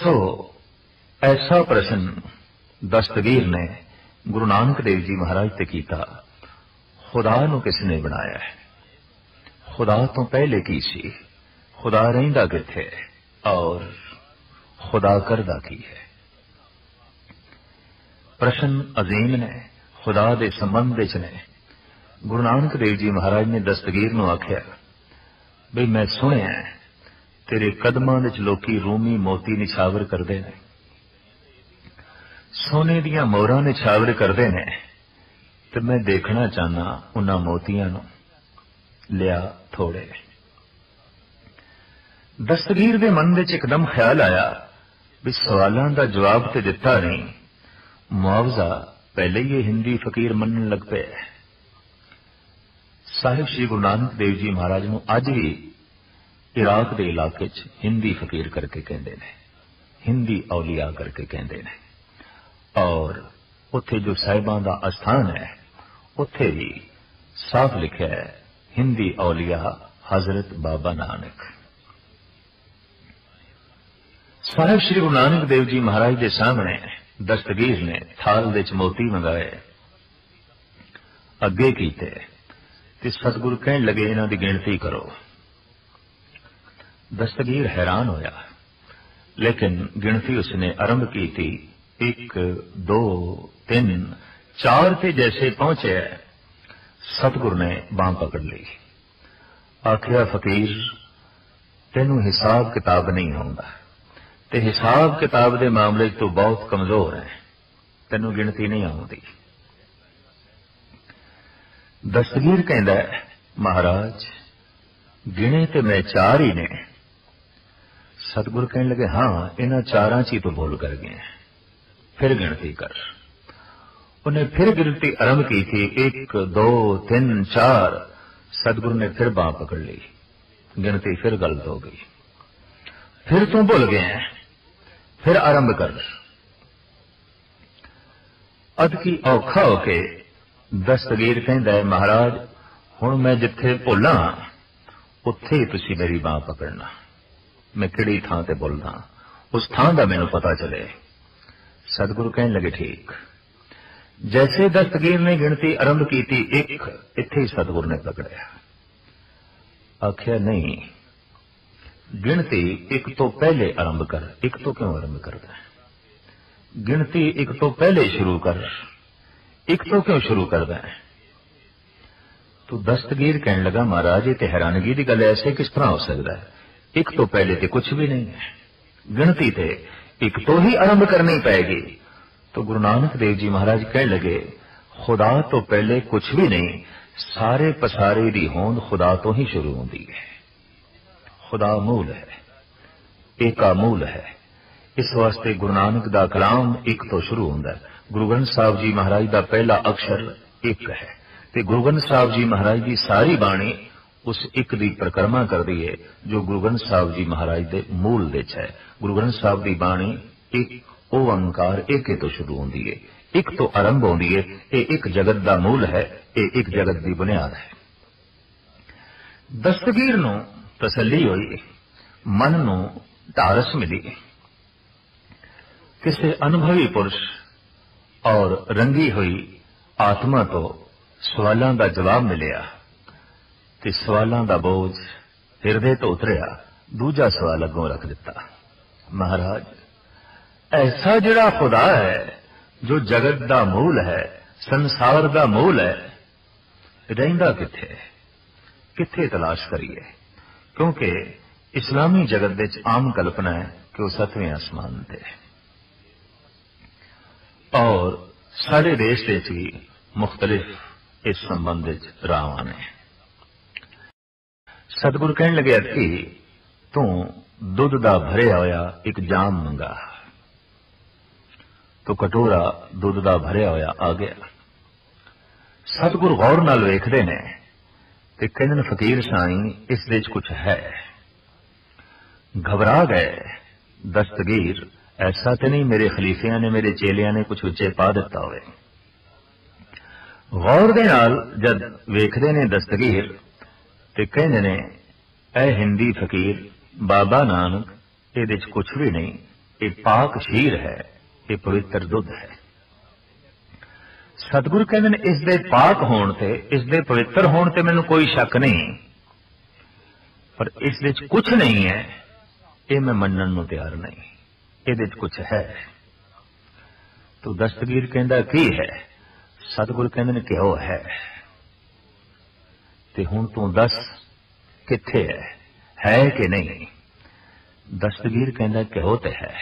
ਸੋ ਐਸਾ ਪ੍ਰਸ਼ਨ ਦਸਤਗੀਰ ਨੇ ਗੁਰੂ ਨਾਨਕ ਦੇਵ ਜੀ ਮਹਾਰਾਜ ਤੇ ਕੀਤਾ ਖੁਦਾ ਨੂੰ ਕਿਸ ਨੇ ਬਣਾਇਆ ਹੈ ਖੁਦਾ ਤੋਂ ਪਹਿਲੇ ਕੀ ਸੀ ਖੁਦਾ ਰਹਿੰਦਾ ਕਿੱਥੇ ਹੈ ਔਰ ਖੁਦਾ ਕਰਦਾ ਕੀ ਹੈ ਪ੍ਰਸ਼ਨ ਅਜ਼ੀਮ ਨੇ ਖੁਦਾ ਦੇ ਸੰਬੰਧ ਵਿੱਚ ਨੇ ਗੁਰੂ ਨਾਨਕ ਦੇਵ ਜੀ ਮਹਾਰਾਜ ਨੇ ਦਸਤਗੀਰ ਨੂੰ ਆਖਿਆ ਬਈ ਮੈਂ ਸੁਣਿਆ ਤੇਰੇ ਕਦਮਾਂ ਵਿੱਚ ਲੋਕੀ ਰੂਮੀ ਮੋਤੀ ਨਿਛਾਵਰ ਕਰਦੇ ਨੇ। ਸੋਨੇ ਦੀਆਂ ਮੋਹਰਾਂ ਨਿਛਾਵਰ ਕਰਦੇ ਨੇ। ਤੇ ਮੈਂ ਦੇਖਣਾ ਚਾਹਨਾ ਉਹਨਾਂ ਮੋਤੀਆਂ ਨੂੰ। ਲਿਆ ਥੋੜੇ। ਦਸਤਗੀਰ ਦੇ ਮਨ ਵਿੱਚ ਇੱਕਦਮ ਖਿਆਲ ਆਇਆ ਵੀ ਸਵਾਲਾਂ ਦਾ ਜਵਾਬ ਤੇ ਦਿੱਤਾ ਨਹੀਂ। ਮੁਆਵਜ਼ਾ ਪਹਿਲੇ ਹੀ ਹਿੰਦੀ ਫਕੀਰ ਮੰਨਣ ਲੱਗ ਪਿਆ ਸਾਹਿਬ ਸ੍ਰੀ ਗੁਰੂ ਨਾਨਕ ਦੇਵ ਜੀ ਮਹਾਰਾਜ ਨੂੰ ਅੱਜ ਵੀ ਇਰਾਕ ਦੇ ਇਲਾਕੇ 'ਚ ਹਿੰਦੀ ਫਕੀਰ ਕਰਕੇ ਕਹਿੰਦੇ ਨੇ, ਹਿੰਦੀ ਔਲੀਆ ਕਰਕੇ ਕਹਿੰਦੇ ਨੇ। ਔਰ ਉੱਥੇ ਜੋ ਸਾਹਿਬਾਂ ਦਾ ਅਸਥਾਨ ਹੈ, ਉੱਥੇ ਵੀ ਸਾਫ਼ ਲਿਖਿਆ ਹੈ, ਹਿੰਦੀ ਔਲੀਆ ਹਜ਼ਰਤ ਬਾਬਾ ਨਾਨਕ। ਸਾਹਿਬ ਸ੍ਰੀ ਗੁਰੂ ਨਾਨਕ ਦੇਵ ਜੀ ਮਹਾਰਾਜ ਦੇ ਸਾਹਮਣੇ ਦਸਤਗੀਰ ਨੇ ਥਾਲ ਵਿੱਚ ਮੋਤੀ ਮੰਗਾਏ। ਅੱਗੇ ਕੀਤੇ ਤੇ ਸਤਿਗੁਰ ਕਹਿਣ ਲੱਗੇ, ਇਹਨਾਂ ਦੀ ਗਿਣਤੀ ਕਰੋ। ਦਸਤਗੀਰ ਹੈਰਾਨ ਹੋਇਆ ਲੇਕਿਨ ਗਿਣਤੀ ਉਸਨੇ ਆਰੰਭ ਕੀਤੀ 1 2 3 4 ਤੇ ਜੈਸੇ ਪਹੁੰਚੇ ਸਤਿਗੁਰ ਨੇ ਬਾਹ ਪਕੜ ਲਈ ਆਖਿਆ ਫਕੀਰ ਤੈਨੂੰ ਹਿਸਾਬ ਕਿਤਾਬ ਨਹੀਂ ਆਉਂਦਾ ਤੇ ਹਿਸਾਬ ਕਿਤਾਬ ਦੇ ਮਾਮਲੇ 'ਚ ਤੂੰ ਬਹੁਤ ਕਮਜ਼ੋਰ ਹੈ ਤੈਨੂੰ ਗਿਣਤੀ ਨਹੀਂ ਆਉਂਦੀ ਦਸਤਗੀਰ ਕਹਿੰਦਾ ਮਹਾਰਾਜ ਗਿਣੇ ਤੇ ਮੈਂ ਚਾਰ ਹੀ ਨੇ ਸਤਗੁਰ ਕਹਿਣ ਲੱਗੇ, ਹਾਂ, ਇਹਨਾਂ ਚਾਰਾਂ 'ਚ ਹੀ ਤੂੰ ਭੁੱਲ ਕਰ ਗਏ ਫਿਰ ਗਿਣਤੀ ਕਰ। ਉਹਨੇ ਫਿਰ ਗਿਣਤੀ ਆਰੰਭ ਕੀਤੀ। 1 2 3 4 ਸਤਗੁਰ ਨੇ ਫਿਰ ਬਾਹ ਪਕੜ ਲਈ। ਗਿਣਤੀ ਫਿਰ ਗਲਤ ਹੋ ਗਈ। ਫਿਰ ਤੂੰ ਭੁੱਲ ਗਿਆ ਫਿਰ ਆਰੰਭ ਕਰ। ਅਦ ਕੀ ਔਖਾ ਹੋ ਕੇ ਦਸਤਗੀਰ ਕਹਿੰਦਾ ਹੈ, ਮਹਾਰਾਜ, ਹੁਣ ਮੈਂ ਜਿੱਥੇ ਭੁੱਲਾਂ, ਉੱਥੇ ਹੀ ਤੁਸੀਂ ਮੇਰੀ ਬਾਹ ਪਕੜਨਾ। ਮੈਂ ਕਿਹੜੀ ਥਾਂ ਤੇ ਬੋਲਦਾ? ਉਸ ਥਾਂ ਦਾ ਮੈਨੂੰ ਪਤਾ ਚਲੇ। ਸਤਿਗੁਰੂ ਕਹਿਣ ਲੱਗੇ, ਠੀਕ। ਜੈਸੇ ਦਸਤਗੀਰ ਨੇ ਗਿਣਤੀ ਆਰੰਭ ਕੀਤੀ, ਇੱਕ ਇੱਥੇ ਹੀ ਸਤਿਗੁਰ ਨੇ ਪਕੜਿਆ। ਆਖਿਆ, ਨਹੀਂ। ਗਿਣਤੀ ਇੱਕ ਤੋਂ ਪਹਿਲੇ ਆਰੰਭ ਕਰ, ਇੱਕ ਤੋਂ ਕਿਉਂ ਆਰੰਭ ਕਰਦਾ ਗਿਣਤੀ ਇੱਕ ਤੋਂ ਪਹਿਲੇ ਸ਼ੁਰੂ ਕਰ, ਇੱਕ ਤੋਂ ਕਿਉਂ ਸ਼ੁਰੂ ਕਰਦਾ ਹੈ? ਤੂੰ ਦਸਤਗੀਰ ਕਹਿਣ ਲੱਗਾ, ਮਹਾਰਾਜ, ਇਹ ਤੇ ਹੈਰਾਨਗੀ ਦੀ ਗੱਲ ਐਸੇ ਕਿਸ ਤਰ੍ਹਾਂ ਹੋ ਸਕਦਾ ਹੈ? ਇੱਕ ਤੋਂ ਪਹਿਲੇ ਤੇ ਕੁਝ ਵੀ ਨਹੀਂ ਹੈ ਗਿਣਤੀ ਤੇ ਇੱਕ ਤੋਂ ਹੀ ਆਰੰਭ ਕਰਨੀ ਪਏਗੀ तो गुरु नानक देव जी महाराज कह लगे खुदा तो पहले कुछ भी नहीं सारे पसारे दी होंद खुदा तो ही शुरू होती है खुदा मूल है एका मूल है इस वास्ते गुरु नानक दा कलाम एक तो शुरू होंदा है गुरु ग्रंथ साहब जी महाराज दा पहला अक्षर एक है ते गुरु ग्रंथ साहब जी महाराज दी सारी बाणी ਉਸ ਇੱਕ ਦੀ ਪ੍ਰਕਰਮਾ ਕਰਦੀ ਹੈ ਜੋ ਗੁਰੂ ਗ੍ਰੰਥ ਸਾਹਿਬ ਜੀ ਮਹਾਰਾਜ ਦੇ ਮੂਲ ਵਿੱਚ ਹੈ ਗੁਰੂ ਗ੍ਰੰਥ ਸਾਹਿਬ ਦੀ ਬਾਣੀ ਇੱਕ ਓੰਕਾਰ ਏਕੇ ਤੋਂ ਸ਼ੁਰੂ ਹੁੰਦੀ ਹੈ ਇੱਕ ਤੋਂ ਆਰੰਭ ਹੁੰਦੀ ਹੈ ਇਹ ਇੱਕ ਜਗਤ ਦਾ ਮੂਲ ਹੈ ਇਹ ਇੱਕ ਜਗਤ ਦੀ ਬੁਨਿਆਦ ਹੈ ਦਸਤਗੀਰ ਨੂੰ ਤਸੱਲੀ ਹੋਈ ਮਨ ਨੂੰ ਢਾਰਸ ਮਿਲੀ ਕਿਸੇ ਅਨੁਭਵੀ ਪੁਰਸ਼ ਔਰ ਰੰਗੀ ਹੋਈ ਆਤਮਾ ਤੋਂ ਸਵਾਲਾਂ ਦਾ ਜਵਾਬ ਮਿਲਿਆ ਤੇ ਸਵਾਲਾਂ ਦਾ ਬੋਝ ਹਿਰਦੇ ਤੋਂ ਉਤਰਿਆ, ਦੂਜਾ ਸਵਾਲ ਅੱਗੋਂ ਰੱਖ ਦਿੱਤਾ। ਮਹਾਰਾਜ, ਐਸਾ ਜਿਹੜਾ ਖੁਦਾ ਹੈ, ਜੋ ਜਗਤ ਦਾ ਮੂਲ ਹੈ, ਸੰਸਾਰ ਦਾ ਮੂਲ ਹੈ, ਰਹਿੰਦਾ ਕਿੱਥੇ? ਹੈ ਕਿੱਥੇ ਤਲਾਸ਼ ਕਰੀਏ? ਕਿਉਂਕਿ ਇਸਲਾਮੀ ਜਗਤ ਵਿੱਚ ਆਮ ਕਲਪਨਾ ਹੈ ਕਿ ਉਹ ਸਤਵੇਂ ਅਸਮਾਨ ਤੇ ਹੈ। ਔਰ ਸਾਡੇ ਦੇਸ਼ ਵਿੱਚ ਵੀ ਮੁxtਲਿਫ ਇਸ ਸੰਬੰਧ ਵਿੱਚ ਰਾਵਾਂ ਨੇ। ਸਤਿਗੁਰ ਕਹਿਣ ਲੱਗਿਆ ਕਿ ਤੂੰ ਦੁੱਧ ਦਾ ਭਰਿਆ ਹੋਇਆ ਇੱਕ ਜਾਮ ਮੰਗਾ। ਤੋ ਕਟੋਰਾ ਦੁੱਧ ਦਾ ਭਰਿਆ ਹੋਇਆ ਆ ਗਿਆ। ਸਤਿਗੁਰ ਗੌਰ ਨਾਲ ਵੇਖਦੇ ਨੇ ਤੇ ਕਹਿੰਦੇ ਨੇ, ਫਕੀਰ ਸਾਈਂ, ਇਸ ਵਿੱਚ ਕੁਝ ਹੈ। ਘਬਰਾ ਗਏ। ਦਸਤਗੀਰ, ਐਸਾ ਤੇ ਨਹੀਂ, ਮੇਰੇ ਖਲੀਫਿਆਂ ਨੇ, ਮੇਰੇ ਚੇਲਿਆਂ ਨੇ ਕੁਝ ਵਿੱਚੇ ਪਾ ਦਿੱਤਾ ਹੋਵੇ। ਗੌਰ ਦੇ ਨਾਲ ਜਦ ਵੇਖਦੇ ਨੇ ਦਸਤਗੀਰ ਤੇ ਕਹਿੰਦੇ ਨੇ, ਐ ਹਿੰਦੀ ਫਕੀਰ, ਬਾਬਾ ਨਾਨਕ, ਇਹਦੇ ਚ ਕੁਝ ਵੀ ਨਹੀਂ, ਇਹ ਪਾਕ ਸ਼ੀਰ ਹੈ, ਇਹ ਪਵਿੱਤਰ ਦੁੱਧ ਹੈ। ਸਤਿਗੁਰੂ ਕਹਿੰਦੇ ਨੇ, ਇਸ ਦੇ ਪਾਕ ਹੋਣ ਤੇ, ਇਸ ਦੇ ਪਵਿੱਤਰ ਹੋਣ ਤੇ ਮੈਨੂੰ ਕੋਈ ਸ਼ੱਕ ਨਹੀਂ, ਪਰ ਇਸ ਵਿੱਚ ਕੁਝ ਨਹੀਂ ਹੈ, ਇਹ ਮੈਂ ਮੰਨਣ ਨੂੰ ਤਿਆਰ ਨਹੀਂ, ਇਹਦੇ ਵਿੱਚ ਕੁਝ ਹੈ। ਤੋ ਦਸਤਗੀਰ ਕਹਿੰਦਾ, ਕੀ ਹੈ? ਸਤਿਗੁਰੂ ਕਹਿੰਦੇ ਨੇ ਕਿਹੋ ਹੈ? ਤੇ ਹੁਣ ਤੂੰ ਦੱਸ ਕਿੱਥੇ ਹੈ ਹੈ ਕਿ ਨਹੀਂ ਦਸਤਗੀਰ ਕਹਿੰਦਾ ਕਿਹੋ ਤੇ ਹੈ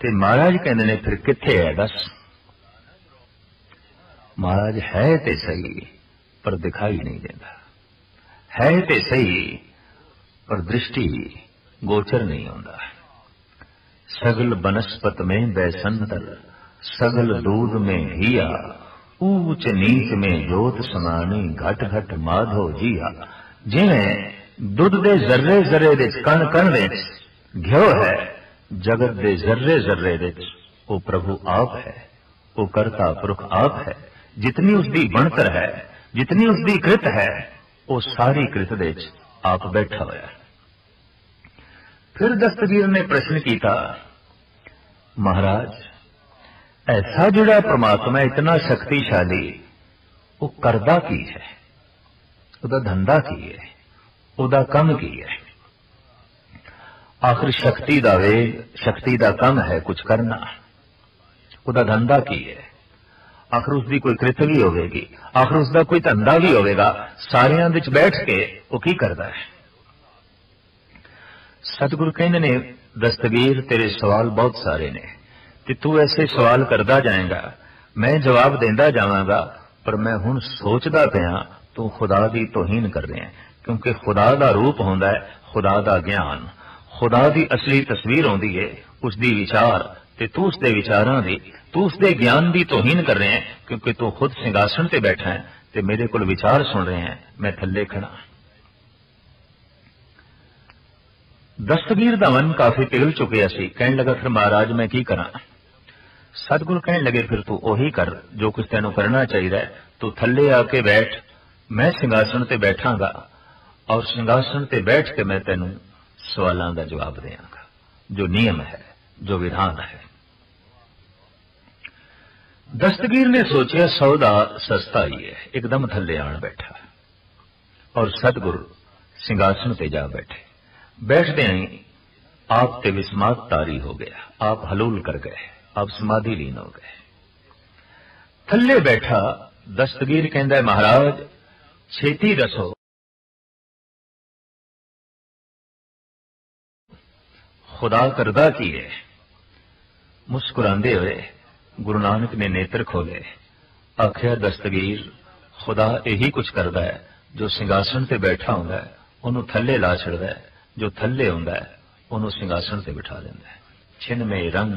ਤੇ ਮਹਾਰਾਜ ਕਹਿੰਦੇ ਨੇ ਫਿਰ ਕਿੱਥੇ ਹੈ ਦੱਸ ਮਹਾਰਾਜ ਹੈ ਤੇ ਸਹੀ ਪਰ ਦਿਖਾਈ ਨਹੀਂ ਦਿੰਦਾ ਹੈ ਤੇ ਸਹੀ ਪਰ ਦ੍ਰਿਸ਼ਟੀ ਗੋਚਰ ਨਹੀਂ ਹੁੰਦਾ सगल बनस्पत में बैसंतर सगल दूध में हिया ऊंच नीच में जोत समानी घट घट माधो जिया ਜਿਵੇਂ ਦੁੱਧ ਦੇ ਜ਼ਰਰੇ ਜ਼ਰਰੇ ਵਿੱਚ ਕਣ ਕਣ ਵਿੱਚ ਘਿਓ ਹੈ ਜਗਤ ਦੇ ਜ਼ਰਰੇ ਜ਼ਰਰੇ ਵਿੱਚ ਉਹ ਪ੍ਰਭੂ ਆਪ ਹੈ ਉਹ ਕਰਤਾ ਪੁਰਖ ਆਪ ਹੈ ਜਿਤਨੀ ਉਸ ਦੀ ਬਣਤਰ ਹੈ ਜਿਤਨੀ ਉਸ ਦੀ ਕ੍ਰਿਤ ਹੈ ਉਹ ਸਾਰੀ ਕ੍ਰਿਤ ਦੇ ਵਿੱਚ ਆਪ ਬੈਠਾ ਹੋਇਆ ਹੈ ਫਿਰ ਦਸਤਗੀਰ ਨੇ ਪ੍ਰਸ਼ਨ ਕੀਤਾ ਮਹਾਰਾਜ ਐਸਾ ਜਿਹੜਾ ਪ੍ਰਮਾਤਮਾ ਇਤਨਾ ਸ਼ਕਤੀਸ਼ਾਲੀ ਉਹ ਕਰਦਾ ਕੀ ਹੈ ਉਹਦਾ ਧੰਦਾ ਕੀ ਹੈ ਉਹਦਾ ਕੰਮ ਕੀ ਹੈ ਆਖਰ ਸ਼ਕਤੀ ਦਾ ਵੇ ਸ਼ਕਤੀ ਦਾ ਕੰਮ ਹੈ ਕੁਝ ਕਰਨਾ ਉਹਦਾ ਧੰਦਾ ਕੀ ਹੈ ਆਖਰ ਉਸ ਦੀ ਕੋਈ ਕ੍ਰਿਤ ਵੀ ਹੋਵੇਗੀ ਆਖਰ ਉਸ ਦਾ ਕੋਈ ਧੰਦਾ ਵੀ ਹੋਵੇਗਾ ਸਾਰਿਆਂ ਵਿੱਚ ਬੈਠ ਕੇ ਉਹ ਕੀ ਕਰਦਾ ਹੈ ਸਤਿਗੁਰੂ ਕਹਿੰਦੇ ਨੇ ਦਸਤਗੀਰ ਤੇਰੇ ਸਵਾਲ ਬਹੁਤ ਸਾਰੇ ਨੇ ਤੇ ਤੂੰ ਐਸੇ ਸਵਾਲ ਕਰਦਾ ਜਾਏਗਾ, ਮੈਂ ਜਵਾਬ ਦਿੰਦਾ ਜਾਵਾਂਗਾ, ਪਰ ਮੈਂ ਹੁਣ ਸੋਚਦਾ ਪਿਆ, ਤੂੰ ਖੁਦਾ ਦੀ ਤੋਹੀਨ ਕਰ ਰਿਹਾ ਕਿਉਂਕਿ ਖੁਦਾ ਦਾ ਰੂਪ ਹੁੰਦਾ ਹੈ, ਖੁਦਾ ਦਾ ਗਿਆਨ। ਖੁਦਾ ਦੀ ਅਸਲੀ ਤਸਵੀਰ ਹੁੰਦੀ ਹੈ ਉਸ ਦੀ ਵਿਚਾਰ, ਤੇ ਤੂੰ ਉਸ ਦੇ ਵਿਚਾਰਾਂ ਦੀ, ਤੂੰ ਉਸ ਦੇ ਗਿਆਨ ਦੀ ਤੋਹੀਨ ਕਰ ਰਿਹਾ ਕਿਉਂਕਿ ਤੂੰ ਖੁਦ ਸਿੰਘਾਸਣ ਤੇ ਬੈਠਾ ਹੈ, ਤੇ ਮੇਰੇ ਕੋਲ ਵਿਚਾਰ ਸੁਣ ਰਹੇ ਹੈ, ਮੈਂ ਥੱਲੇ ਖੜਾ ਦਸਤਗੀਰ ਦਾ ਮਨ ਕਾਫੀ ਪਿਘਲ ਚੁੱਕਿਆ ਸੀ, ਕਹਿਣ ਲੱਗਾ, ਫਿਰ ਮਹਾਰਾਜ, ਮੈਂ ਕੀ ਕਰਾਂ? سدگر کہنے لگے پھر تو اوہی کر جو کچھ تینوں کرنا چاہیے تو تھلے آ کے بیٹھ میں سنگاسن تے بیٹھاں گا اور سنگاسن تے بیٹھ کے میں تینوں سوالان دا جواب دیاں گا جو نیم ہے جو ویران ہے دستگیر نے سوچیا سودا سستا ہی ہے ایک دم تھلے آن بیٹھا اور سدگر سنگاسن تے جا بیٹھے بیٹھ دیں آپ تے وسمات تاری ہو گیا آپ حلول کر گئے आप समाधि लीन हो गए थल्ले बैठा दस्तगीर कहता है महाराज छेती दसो खुदा करदा की है मुस्कुरांदे हुए गुरु नानक ने नेत्र खोले आखिया दस्तगीर खुदा यही कुछ करदा है जो सिंहासन ते बैठा होंदा है ਉਹਨੂੰ ਥੱਲੇ ਲਾ ਛੱਡਦਾ ਹੈ ਜੋ ਥੱਲੇ ਹੁੰਦਾ ਹੈ ਉਹਨੂੰ ਸਿੰਘਾਸਣ ਤੇ ਬਿਠਾ ਦਿੰਦਾ ਹੈ ਛਿਨ ਮੇ ਰੰਗ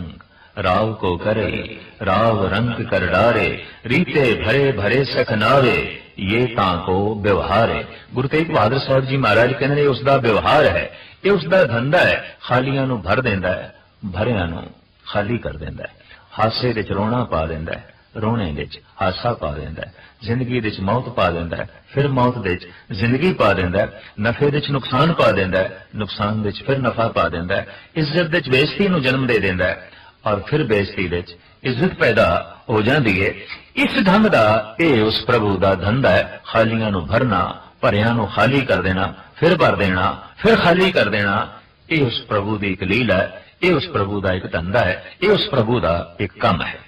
ਰਾਵ ਕੋ ਕਰੇ, ਰਾਵ ਰੰਗ ਕਰ ਡਾਰੇ, ਰੀਤੇ ਭਰੇ ਭਰੇ ਸਖਨਾਵੇ ਇਹ ਤਾਂ ਕੋ ਹੈ ਗੁਰੂ ਤੇਗ ਬਹਾਦਰ ਸਾਹਿਬ ਜੀ ਮਹਾਰਾਜ ਕਹਿੰਦੇ ਨੇ ਉਸ ਦਾ ਵਿਵਹਾਰ ਹੈ, ਇਹ ਉਸ ਦਾ ਧੰਦਾ ਹੈ, ਖਾਲੀਆਂ ਨੂੰ ਭਰ ਦਿੰਦਾ ਹੈ, ਭਰਿਆਂ ਨੂੰ ਖਾਲੀ ਕਰ ਦਿੰਦਾ ਹੈ, ਹਾਸੇ ਵਿੱਚ ਰੋਣਾ ਪਾ ਦਿੰਦਾ ਹੈ, ਰੋਣੇ ਵਿੱਚ ਹਾਸਾ ਪਾ ਦਿੰਦਾ ਹੈ, ਜ਼ਿੰਦਗੀ ਵਿੱਚ ਮੌਤ ਪਾ ਦਿੰਦਾ ਹੈ, ਫਿਰ ਮੌਤ ਵਿੱਚ ਜ਼ਿੰਦਗੀ ਪਾ ਦਿੰਦਾ ਹੈ, ਨਫੇ ਵਿੱਚ ਨੁਕਸਾਨ ਪਾ ਦਿੰਦਾ ਹੈ, ਨੁਕਸਾਨ ਵਿੱਚ ਫਿਰ ਨਫਾ ਪਾ ਦਿੰਦਾ ਹੈ, ਇੱਜ਼ਤ ਵਿੱਚ ਬੇਇੱਜ਼ਤੀ ਨੂੰ ਜਨਮ ਦੇ ਦਿੰਦਾ ਹੈ ਔਰ ਫਿਰ ਬੇਇੱਜ਼ਤੀ ਵਿੱਚ ਇੱਜ਼ਤ ਪੈਦਾ ਹੋ ਜਾਂਦੀ ਹੈ ਇਸ ਢੰਗ ਦਾ, ਇਹ ਉਸ ਪ੍ਰਭੂ ਦਾ ਧੰਦਾ ਹੈ। ਖਾਲੀਆਂ ਨੂੰ ਭਰਨਾ, ਭਰਿਆਂ ਨੂੰ ਖਾਲੀ ਕਰ ਦੇਣਾ, ਫਿਰ ਭਰ ਦੇਣਾ, ਫਿਰ ਖਾਲੀ ਕਰ ਦੇਣਾ, ਇਹ ਉਸ ਪ੍ਰਭੂ ਦੀ ਇੱਕ ਲੀਲਾ ਹੈ। ਇਹ ਉਸ ਪ੍ਰਭੂ ਦਾ ਇੱਕ ਧੰਦਾ ਹੈ। ਇਹ ਉਸ ਪ੍ਰਭੂ ਦਾ ਇੱਕ ਕੰਮ ਹੈ।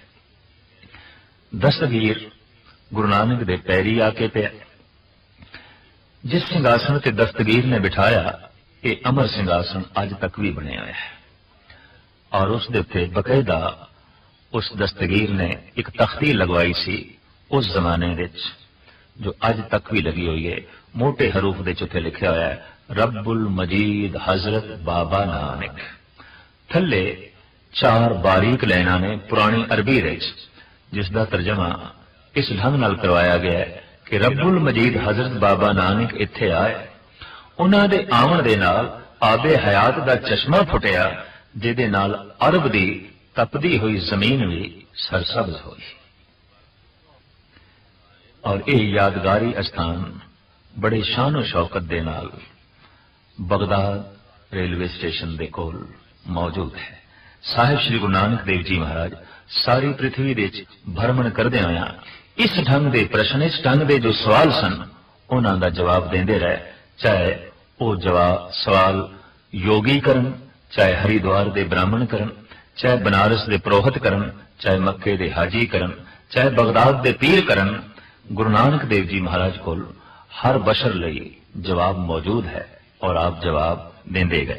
ਦਸਤਗੀਰ ਗੁਰੂ ਨਾਨਕ ਦੇ ਪੈਰੀ ਆ ਕੇ ਪਿਆ। ਜਿਸ ਸਿੰਘਾਸਣ ਤੇ ਦਸਤਗੀਰ ਨੇ ਬਿਠਾਇਆ, ਇਹ ਅਮਰ ਸਿੰਘਾਸਣ ਅੱਜ ਤੱਕ ਵੀ ਬਣਿਆ ਹੋਇਆ ਹੈ। ਔਰ ਉਸ ਦੇ ਉੱਤੇ ਬਕਾਇਦਾ ਉਸ ਦਸਤਗੀਰ ਨੇ ਇੱਕ ਤਖਤੀ ਲਗਵਾਈ ਸੀ ਉਸ ਜ਼ਮਾਨੇ ਵਿੱਚ, ਜੋ ਅੱਜ ਤੱਕ ਵੀ ਲੱਗੀ ਹੋਈ ਹੈ। ਮੋٹے ਹਰੂਫ ਦੇ ਉੱਤੇ ਲਿਖਿਆ ਹੋਇਆ ਹੈ, ਰੱਬੁਲ ਮਜੀਦ ਹਜ਼ਰਤ ਬਾਬਾ ਨਾਨਕ। ਥੱਲੇ ਚਾਰ ਬਾਰੀਕ ਲਾਈਨਾਂ ਨੇ ਪੁਰਾਣੀ ਅਰਬੀ ਵਿੱਚ, ਜਿਸ ਦਾ ਤਰਜਮਾ ਇਸ ਢੰਗ ਨਾਲ ਕਰਵਾਇਆ ਗਿਆ ਹੈ ਕਿ ਰੱਬੁਲ ਮਜੀਦ ਹਜ਼ਰਤ ਬਾਬਾ ਨਾਨਕ ਇੱਥੇ ਆਏ। ਉਹਨਾਂ ਦੇ ਆਉਣ ਦੇ ਨਾਲ ਆਬੇ ਹਯਾਤ ਦਾ ਚਸ਼ਮਾ ਫੁੱਟਿਆ ਜਿਹਦੇ ਨਾਲ ਅਰਬ ਦੀ ਤਪਦੀ ਹੋਈ ਜ਼ਮੀਨ ਵੀ ਸਰਸਬਜ਼ ਹੋਈ। ਔਰ ਇਹ ਯਾਦਗਾਰੀ ਅਸਥਾਨ ਬੜੇ ਸ਼ਾਨੋ ਸ਼ੌਕਤ ਦੇ ਨਾਲ ਬਗਦਾਦ ਰੇਲਵੇ ਸਟੇਸ਼ਨ ਦੇ ਕੋਲ ਮੌਜੂਦ ਹੈ। ਸਾਹਿਬ ਸ੍ਰੀ ਗੁਰੂ ਨਾਨਕ ਦੇਵ ਜੀ ਮਹਾਰਾਜ, ਸਾਰੀ ਪ੍ਰithvi ਦੇ ਵਿੱਚ ਭਰਮਣ ਕਰਦੇ ਹੋਇਆ ਇਸ ਢੰਗ ਦੇ ਪ੍ਰਸ਼ਨ, ਇਸ ਢੰਗ ਦੇ ਜੋ ਸਵਾਲ ਸਨ, ਉਹਨਾਂ ਦਾ ਜਵਾਬ ਦਿੰਦੇ ਰਹੇ। ਚਾਹੇ ਉਹ ਜਵਾਬ ਸਵਾਲ ਯੋਗੀ ਕਰਨ ਚਾਹੇ ਹਰੀਦੁਆਰ ਦੇ ਬ੍ਰਾਹਮਣ ਕਰਨ, ਚਾਹੇ ਬਨਾਰਸ ਦੇ ਪ੍ਰੋਹਤ ਕਰਨ, ਚਾਹੇ ਮੱਕੇ ਦੇ ਹਾਜੀ ਕਰਨ, ਚਾਹੇ ਬਗਦਾਦ ਦੇ ਪੀਰ ਕਰਨ, ਗੁਰੂ ਨਾਨਕ ਦੇਵ ਜੀ ਮਹਾਰਾਜ ਕੋਲ ਹਰ ਬਸ਼ਰ ਲਈ ਜਵਾਬ ਮੌਜੂਦ ਹੈ ਔਰ ਆਪ ਜਵਾਬ ਦਿੰਦੇ ਗਏ।